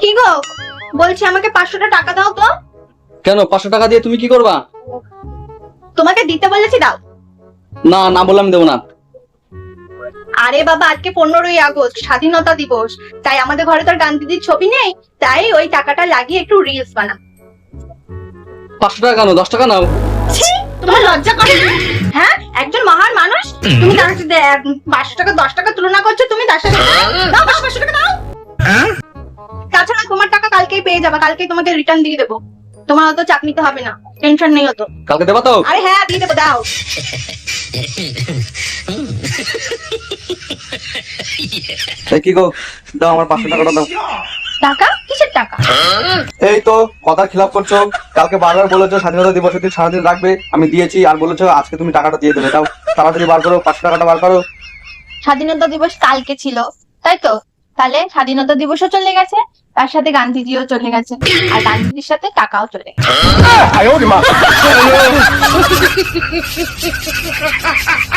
কি গো? বলছি আমাকে পাঁচশোটা টাকা দাও তো। কেন? পাঁচশো টাকা দিয়ে তুমি কি করবা? তোমাকে দিতে বলেছি দাও। না না বললাম দেবো না। আরে বাবা আজকে পনেরোই আগস্ট স্বাধীনতা দিবস। তাই আমাদের ঘরে তো আর গান্ধীজির ছবি নেই। তাই ওই টাকাটা লাগিয়ে একটু রিলস বানা পাঁচশো টাকা কেন দশ টাকা নাও। ছি তোমার লজ্জা করে না? হ্যাঁ একজন মহান মানুষ? তুমি তার সাথে এক- পাঁচশো টাকা দশ টাকা তুলনা করছ তুমি তার সাথে দাও পাঁচশো পাঁচশো টাকা। তাছাড়া তোমার টাকা কালকেই পেয়ে যাবে কালকেই তোমাকে রিটার্ন দিয়ে দেবো। তোমার অত চাপ নিতে হবে না টেনশন নেই অত। কালকে দেবা তো? আরে হ্যাঁ দিয়ে দেবো দাও। কি গো? দাও আমার পাঁচশো টাকাটা দাও। টাকা? কিসের টাকা? এই তো কথা খিলাপ করছ। কালকে বারবার বলেছ স্বাধীনতা দিবসের দিন সারাদিন রাখবে। আমি দিয়েছি আর বলেছ আজকে তুমি টাকাটা দিয়ে দেবে। দাও তাড়াতাড়ি বার করো পাঁচশো টাকাটা বার করো। স্বাধীনতা দিবস কালকে ছিল তাই তো? তাহলে স্বাধীনতা দিবসও চলে গেছে তার সাথে গান্ধীজিও চলে গেছে আর গান্ধীজির সাথে টাকাও চলে গেছে।